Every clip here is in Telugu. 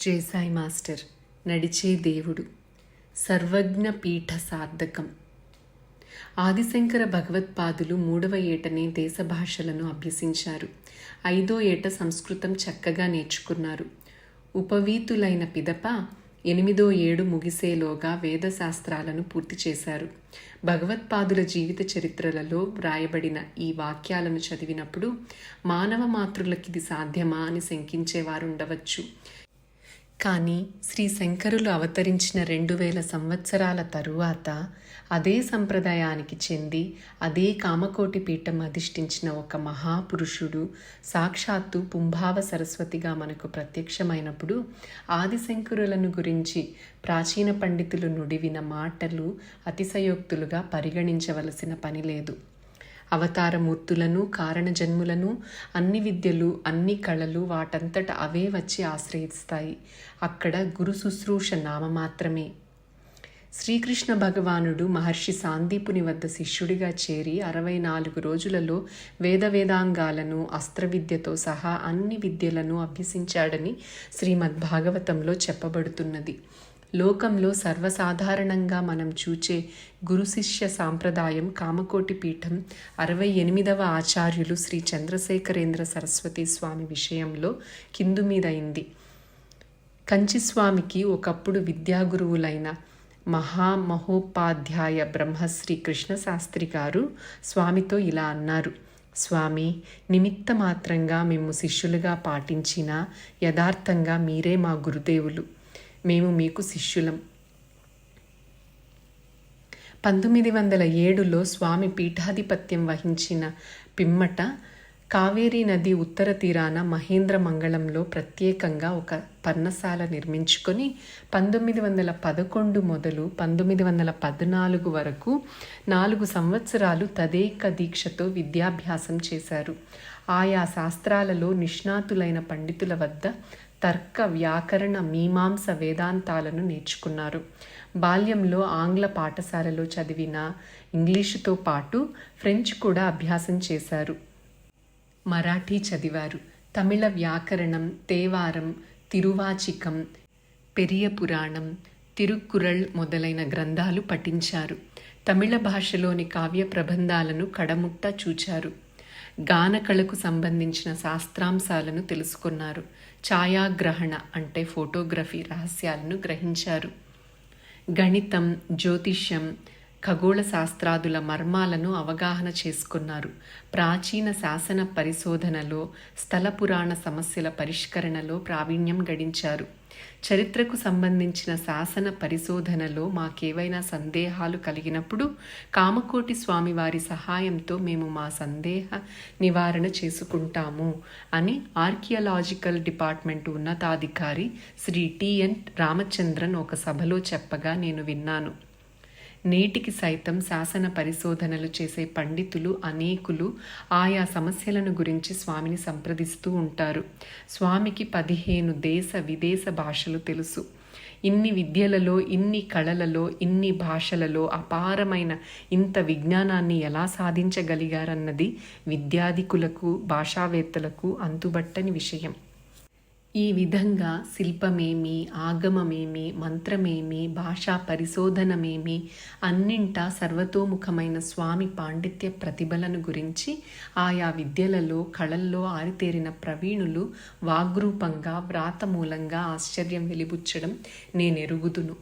జేసాయి మాస్టర్ నడిచే దేవుడు. సర్వజ్ఞ పీఠ సార్థకం. ఆదిశంకర భగవత్పాదులు మూడవ ఏటనే దేశ భాషలను అభ్యసించారు. ఐదో ఏట సంస్కృతం చక్కగా నేర్చుకున్నారు. ఉపవీతులైన పిదప ఎనిమిదో ఏడు ముగిసేలోగా వేదశాస్త్రాలను పూర్తి చేశారు. భగవత్పాదుల జీవిత చరిత్రలలో వ్రాయబడిన ఈ వాక్యాలను చదివినప్పుడు మానవ మాతృలకిది సాధ్యమా అని శంకించేవారుండవచ్చు. కానీ శ్రీ శంకరులు అవతరించిన రెండు వేల సంవత్సరాల తరువాత అదే సంప్రదాయానికి చెంది అదే కామకోటి పీఠం అధిష్ఠించిన ఒక మహాపురుషుడు సాక్షాత్తు పుంభావ సరస్వతిగా మనకు ప్రత్యక్షమైనప్పుడు ఆదిశంకరులను గురించి ప్రాచీన పండితులు నుడివిన మాటలు అతిశయోక్తులుగా పరిగణించవలసిన పని లేదు. అవతారమూర్తులను కారణజన్ములను అన్ని విద్యలు అన్ని కళలు వాటంతట అవే వచ్చి ఆశ్రయిస్తాయి. అక్కడ గురు శుశ్రూష నామ మాత్రమే. శ్రీకృష్ణ భగవానుడు మహర్షి సాందీపుని వద్ద శిష్యుడిగా చేరి అరవై నాలుగు రోజులలో వేద వేదాంగాలను అస్త్రవిద్యతో సహా అన్ని విద్యలను అభ్యసించాడని శ్రీమద్భాగవతంలో చెప్పబడుతున్నది. లోకంలో సర్వసాధారణంగా మనం చూచే గురు శిష్య సాంప్రదాయం కామకోటి పీఠం అరవై ఎనిమిదవ ఆచార్యులు శ్రీ చంద్రశేఖరేంద్ర సరస్వతి స్వామి విషయంలో కిందు మీదైంది కంచిస్వామికి ఒకప్పుడు విద్యాగురువులైన మహామహోపాధ్యాయ బ్రహ్మశ్రీ కృష్ణశాస్త్రి గారు స్వామితో ఇలా అన్నారు. స్వామి నిమిత్త మాత్రంగా మేము శిష్యులుగా పాటించిన యథార్థంగా మీరే మా గురుదేవులు. మేము మీకు శిష్యులం. పంతొమ్మిది వందల ఏడులో స్వామి పీఠాధిపత్యం వహించిన పిమ్మట కావేరీ నది ఉత్తర తీరాన మహేంద్ర మంగళంలో ప్రత్యేకంగా ఒక పర్ణశాల నిర్మించుకొని పంతొమ్మిది వందల పదకొండు మొదలు పంతొమ్మిది వందల పద్నాలుగు వరకు నాలుగు సంవత్సరాలు తదేక దీక్షతో విద్యాభ్యాసం చేశారు. ఆయా శాస్త్రాలలో నిష్ణాతులైన పండితుల వద్ద తర్క వ్యాకరణ మీమాంస వేదాంతాలను నేర్చుకున్నారు. బాల్యంలో ఆంగ్ల పాఠశాలలో చదివిన ఇంగ్లీషుతో పాటు ఫ్రెంచ్ కూడా అభ్యాసం చేశారు. మరాఠీ చదివారు. తమిళ వ్యాకరణం తేవారం తిరువాచికం పెరియ పురాణం తిరుక్కురళ్ మొదలైన గ్రంథాలు పఠించారు. తమిళ భాషలోని కావ్య ప్రబంధాలను కడముట్ట చూచారు. గానకళకు సంబంధించిన శాస్త్రాంశాలను తెలుసుకున్నారు. ఛాయాగ్రహణ అంటే ఫోటోగ్రఫీ రహస్యాలను గ్రహించారు. గణితం జ్యోతిష్యం ఖగోళ శాస్త్రాదుల మర్మాలను అవగాహన చేసుకున్నారు. ప్రాచీన శాసన పరిశోధనలో స్థల పురాణ సమస్యల పరిష్కరణలో ప్రావీణ్యం గడించారు. చరిత్రకు సంబంధించిన శాసన పరిశోధనలో మాకేవైనా సందేహాలు కలిగినప్పుడు కామకోటి స్వామి వారి సహాయంతో మేము మా సందేహ నివారణ చేసుకుంటాము అని ఆర్కియలాజికల్ డిపార్ట్మెంట్ ఉన్నతాధికారి శ్రీ టిఎన్ రామచంద్రన్ ఒక సభలో చెప్పగా నేను విన్నాను. నేటికి సైతం శాసన పరిశోధనలు చేసే పండితులు అనేకులు ఆయా సమస్యలను గురించి స్వామిని సంప్రదిస్తూ ఉంటారు. స్వామికి పదిహేను దేశ విదేశ భాషలు తెలుసు. ఇన్ని విద్యలలో ఇన్ని కళలలో ఇన్ని భాషలలో అపారమైన ఇంత విజ్ఞానాన్ని ఎలా సాధించగలిగారన్నది విద్యాధికులకు భాషావేత్తలకు అంతుబట్టని విషయం. ఈ విధంగా శిల్పమేమి ఆగమమేమి మంత్రమేమి భాషా పరిశోధనమేమి అన్నింటా సర్వతోముఖమైన స్వామి పాండిత్య ప్రతిభలను గురించి ఆయా విద్యలలో కళల్లో ఆరితేరిన ప్రవీణులు వాగ్రూపంగా వ్రాత మూలంగా ఆశ్చర్యం వెలిబుచ్చడం నేనెరుగుదును.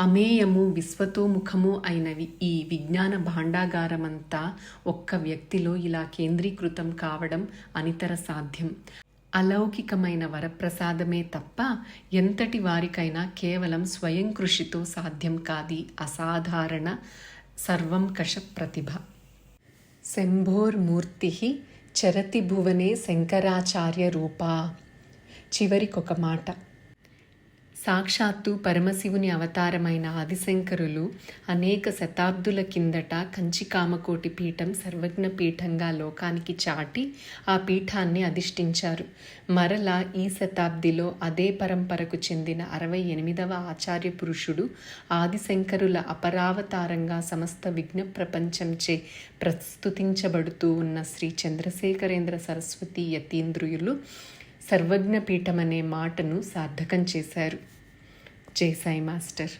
అమేయము విశ్వతోముఖము అయినవి ఈ విజ్ఞాన భాండాగారమంతా ఒక్క వ్యక్తిలో ఇలా కేంద్రీకృతం కావడం అనితర సాధ్యం. అలౌకికమైన వరప్రసాదమే తప్ప ఎంతటి వారికైనా కేవలం స్వయం కృషితో సాధ్యం కాది అసాధారణ సర్వం కష ప్రతిభ. శంభోర్మూర్తి చరతి భువనే శంకరాచార్య రూపా. చివరికొక మాట. సాక్షాత్తు పరమశివుని అవతారమైన ఆదిశంకరులు అనేక శతాబ్దుల కిందట కంచికామకోటి పీఠం సర్వజ్ఞ పీఠంగా లోకానికి చాటి ఆ పీఠాన్ని అధిష్ఠించారు. మరలా ఈ శతాబ్దిలో అదే పరంపరకు చెందిన అరవై ఎనిమిదవ ఆచార్య పురుషుడు ఆదిశంకరుల అపరావతారంగా సమస్త విఘ్న ప్రపంచంచే ప్రస్తుతించబడుతూ ఉన్న శ్రీ చంద్రశేఖరేంద్ర సరస్వతి యతీంద్రియులు సర్వజ్ఞపీఠం అనే మాటను సార్థకం చేశారు. ജയ്സായി മാസ്റ്റർ